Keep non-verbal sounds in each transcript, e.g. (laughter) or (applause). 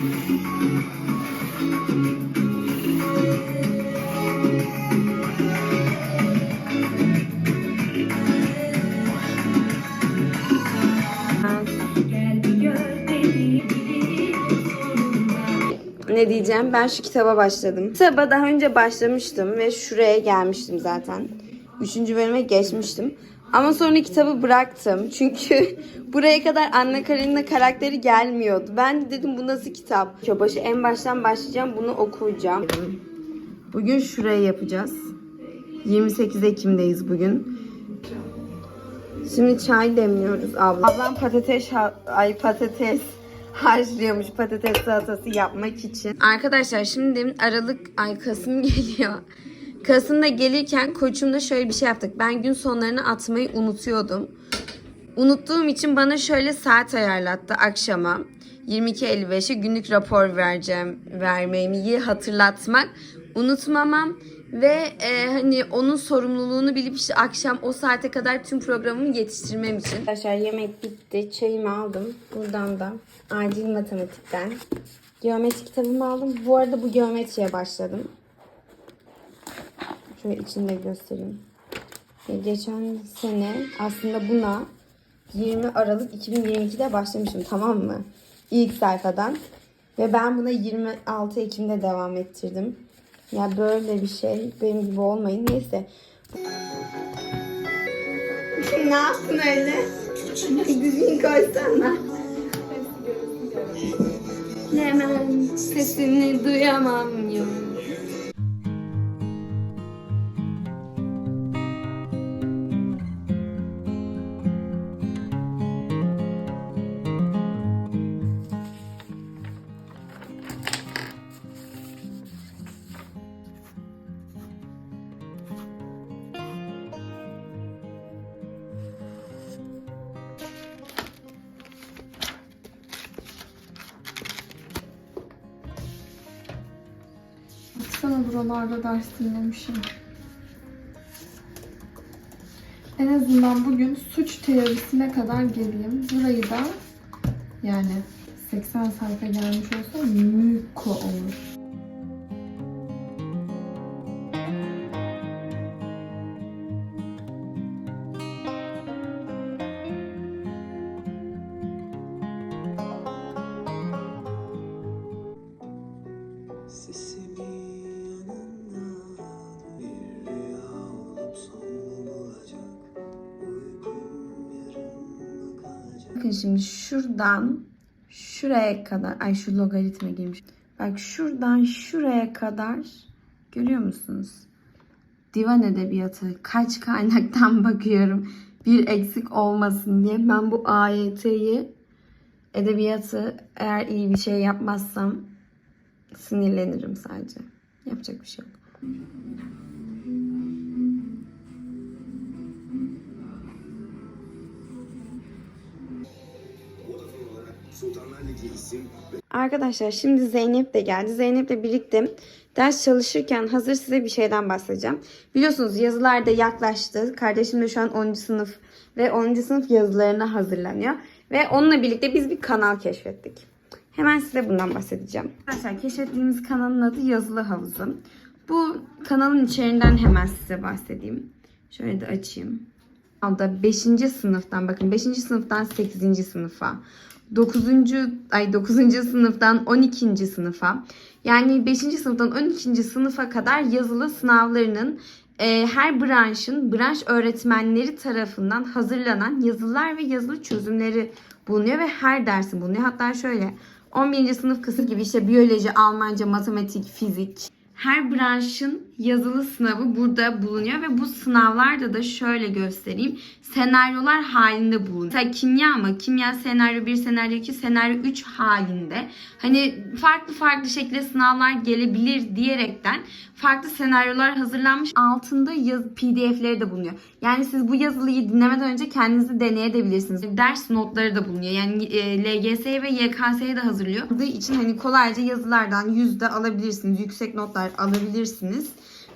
Ne diyeceğim? Ben şu kitaba başladım. Kitaba daha önce başlamıştım ve şuraya gelmiştim zaten. Üçüncü bölüme geçmiştim. Ama sonra kitabı bıraktım. Çünkü (laughs) buraya kadar Anna Karenina karakteri gelmiyordu. Ben de dedim bu nasıl kitap? Başı en baştan başlayacağım. Bunu okuyacağım. Bugün şuraya yapacağız. 28 Ekim'deyiz bugün. Şimdi çay demliyoruz abla. Ablam patates ay patates (laughs) haşlıyormuş patates salatası yapmak için. Arkadaşlar şimdi Aralık ay Kasım (laughs) geliyor. Kasım'da gelirken koçumda şöyle bir şey yaptık. Ben gün sonlarını atmayı unutuyordum. Unuttuğum için bana şöyle saat ayarlattı akşama. 22.55'e günlük rapor vereceğim, vermeyi hatırlatmak, unutmamam ve e, hani onun sorumluluğunu bilip işte akşam o saate kadar tüm programımı yetiştirmem için. Arkadaşlar yemek bitti, çayımı aldım. Buradan da acil matematikten geometri kitabımı aldım. Bu arada bu geometriye başladım. Şöyle içinde göstereyim. E, Geçen sene aslında buna 20 Aralık 2022'de başlamışım tamam mı? İlk sayfadan. Ve ben buna 26 Ekim'de devam ettirdim. Ya böyle bir şey benim gibi olmayın. Neyse. ne yaptın öyle? Düzgün koysana. Hemen sesini duyamam yok. Baksana buralarda ders dinlemişim. En azından bugün suç teorisine kadar geleyim. Burayı da yani 80 sayfa gelmiş olsa müko olur. Bakın şimdi şuradan şuraya kadar ay şu logaritma girmiş. Bak şuradan şuraya kadar görüyor musunuz? Divan edebiyatı kaç kaynaktan (laughs) bakıyorum bir eksik olmasın diye ben bu AYT'yi edebiyatı eğer iyi bir şey yapmazsam sinirlenirim sadece. Yapacak bir şey yok. Arkadaşlar şimdi Zeynep de geldi. Zeynep'le birlikte ders çalışırken hazır size bir şeyden bahsedeceğim. Biliyorsunuz yazılar da yaklaştı. Kardeşim de şu an 10. sınıf ve 10. sınıf yazılarına hazırlanıyor. Ve onunla birlikte biz bir kanal keşfettik. Hemen size bundan bahsedeceğim. Arkadaşlar keşfettiğimiz kanalın adı Yazılı Havuzu. Bu kanalın içeriğinden hemen size bahsedeyim. Şöyle de açayım. Alda 5. sınıftan bakın 5. sınıftan 8. sınıfa 9. ay 9. sınıftan 12. sınıfa yani 5. sınıftan 12. sınıfa kadar yazılı sınavlarının e, her branşın branş öğretmenleri tarafından hazırlanan yazılar ve yazılı çözümleri bulunuyor ve her dersin bulunuyor. Hatta şöyle 11. sınıf kısım gibi işte biyoloji, Almanca, matematik, fizik her branşın yazılı sınavı burada bulunuyor ve bu sınavlarda da şöyle göstereyim. Senaryolar halinde bulunuyor. Mesela kimya mı? Kimya senaryo 1, senaryo 2, senaryo 3 halinde. Hani farklı farklı şekilde sınavlar gelebilir diyerekten farklı senaryolar hazırlanmış. Altında yaz PDF'leri de bulunuyor. Yani siz bu yazılıyı dinlemeden önce kendinizi deneyebilirsiniz. Ders notları da bulunuyor. Yani e, LGS'ye ve YKS'ye de hazırlıyor. Bunun için hani kolayca yazılardan yüzde alabilirsiniz. Yüksek notlar alabilirsiniz.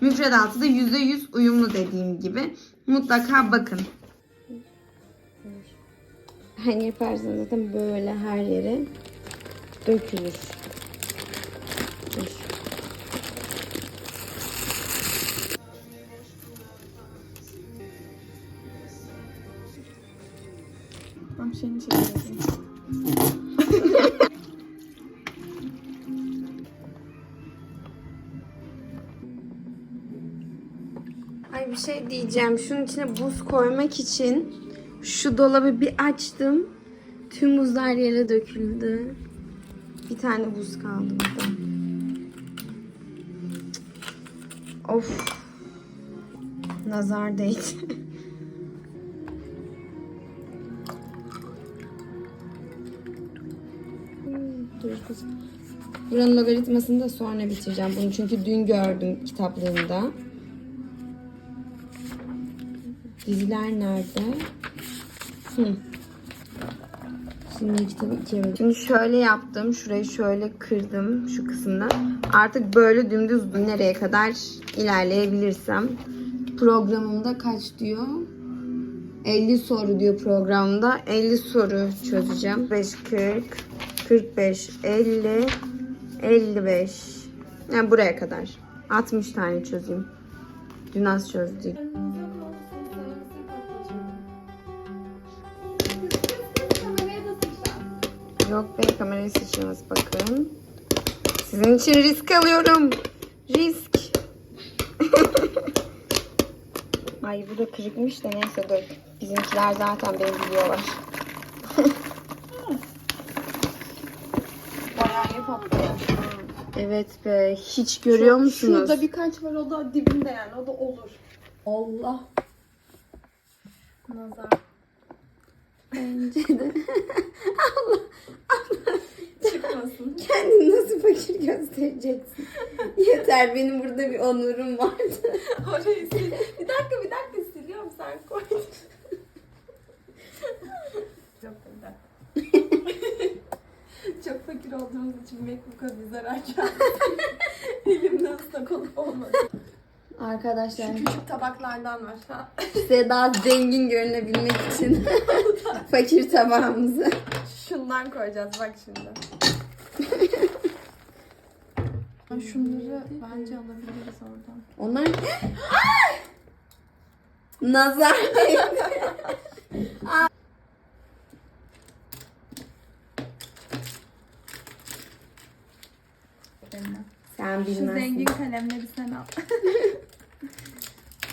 Müfredatı da %100 uyumlu dediğim gibi. Mutlaka bakın. Hani yaparsanız zaten böyle her yere dökülür. Dur. Ben şeyini. Şey diyeceğim. Şunun içine buz koymak için şu dolabı bir açtım. Tüm buzlar yere döküldü. Bir tane buz kaldı burada. Of. Nazar değdi. Dur (laughs) kızım. Buranın logaritmasını da sonra bitireceğim. Bunu çünkü dün gördüm kitaplığımda. Diziler nerede? Hı. Şimdi kitabı ikiye böldüm. Şimdi şöyle yaptım. Şurayı şöyle kırdım şu kısımda. Artık böyle dümdüz nereye kadar ilerleyebilirsem. Programımda kaç diyor? 50 soru diyor programda. 50 soru çözeceğim. 5, 40, 45, 50, 55. Yani buraya kadar. 60 tane çözeyim. Dün az çözdük. Yok be kamerayı sıçramaz bakın. Sizin için risk alıyorum. Risk. (laughs) Ay bu da kırıkmış da neyse dur. Bizimkiler zaten beni biliyorlar. (laughs) Bayağı iyi. Evet be hiç görüyor musunuz? Şurada birkaç var o da dibinde yani o da olur. Allah. Nazar. Bence de. (laughs) Çıkmasın. Kendini nasıl fakir göstereceksin? Yeter benim burada bir onurum vardı. Orayı sil. Bir dakika bir dakika siliyorum sen koy. (laughs) Çok güzel. Çok fakir olduğumuz için MacBook'a bir zarar geldi. (laughs) Elimde ıslak olup olmadı. Arkadaşlar Şu küçük tabaklardan var. Ha. (laughs) size daha zengin görünebilmek için (laughs) fakir tabağımızı. Şundan koyacağız bak şimdi. (laughs) Şunları bence alabiliriz oradan. Onlar Nazar değdi. Sen Şu bilmezsin. zengin kalemleri sen al.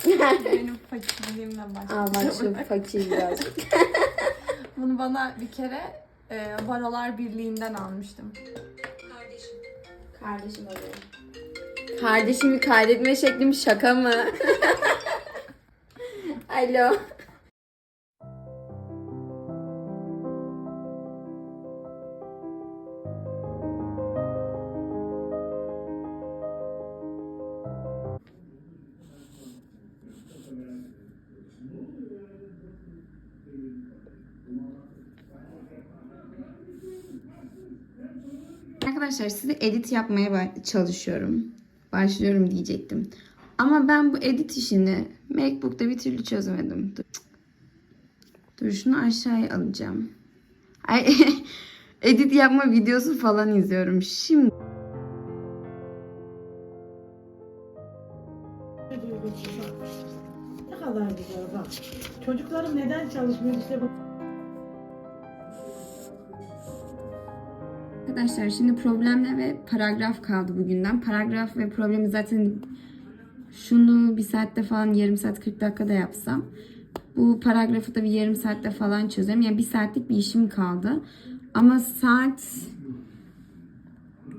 Benim fakirliğimle Al bak başlayalım. şu fakir biraz. (laughs) Bunu bana bir kere e, Barolar Birliği'nden almıştım. Kardeşim arıyor. Kardeşimi kaydetme şeklim şaka mı? (laughs) Alo. Arkadaşlar size edit yapmaya çalışıyorum. Başlıyorum diyecektim. Ama ben bu edit işini MacBook'ta bir türlü çözemedim. Dur, Dur şunu aşağıya alacağım. Ay, (laughs) edit yapma videosu falan izliyorum. Şimdi kadar güzel bak. Çocuklarım neden çalışmıyor işte bu. Arkadaşlar şimdi problemle ve paragraf kaldı bugünden. Paragraf ve problemi zaten şunu bir saatte falan yarım saat 40 dakikada yapsam bu paragrafı da bir yarım saatte falan çözerim. Yani bir saatlik bir işim kaldı. Ama saat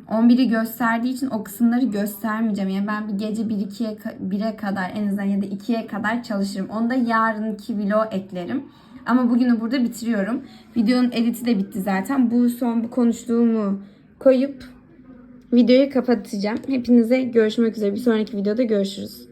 11'i gösterdiği için o kısımları göstermeyeceğim. Yani ben bir gece 1-2'ye 1'e kadar en azından ya da 2'ye kadar çalışırım. Onu da yarınki vlog eklerim. Ama bugünü burada bitiriyorum. Videonun editi de bitti zaten. Bu son bu konuştuğumu koyup videoyu kapatacağım. Hepinize görüşmek üzere. Bir sonraki videoda görüşürüz.